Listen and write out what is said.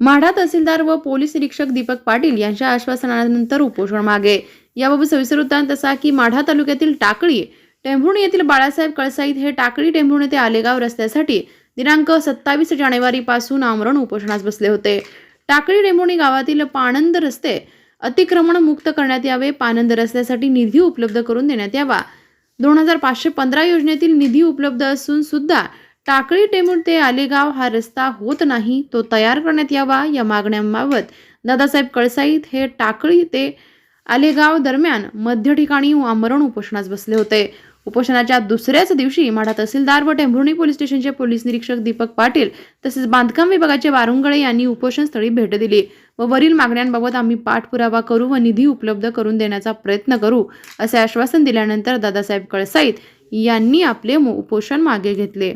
माढा तहसीलदार व पोलीस निरीक्षक दीपक पाटील यांच्या आश्वासनानंतर उपोषण मागे. याबाबत सविस्तर वृत्तांत असा की माढा तालुक्यातील टाकळी टेंभुर्णी येथील बाळासाहेब कळसाईत हे टाकळी टेंभुर्णी ते आलेगाव रस्त्यासाठी दिनांक सत्तावीस जानेवारी पासून आमरण उपोषणास बसले होते. टाकळी टेंभुर्णी गावातील पाणंद रस्ते अतिक्रमण मुक्त करण्यात यावे पानंद रस्त्यासाठी निधी उपलब्ध करून देण्यात यावा. दोन हजार पाचशे पंधरा योजनेतील निधी उपलब्ध असून सुद्धा टाकळी टेंभुर्णी ते आलेगाव हा रस्ता होत नाही तो तयार करण्यात यावा या मागण्यांबाबत दादासाहेब कळसाईत हे टाकळी ते आलेगाव दरम्यान मध्य ठिकाणी आमरण उपोषणास बसले होते. उपोषणाच्या दुसऱ्याच दिवशी माढा तहसीलदार व टेंभुर्णी पोलीस स्टेशनचे पोलीस निरीक्षक दीपक पाटील तसेच बांधकाम विभागाचे वारुंगळे यांनी उपोषणस्थळी भेट दिली व वरील मागण्यांबाबत आम्ही पाठपुरावा करू व निधी उपलब्ध करून देण्याचा प्रयत्न करू असे आश्वासन दिल्यानंतर दादासाहेब कळसाईत यांनी आपले उपोषण मागे घेतले.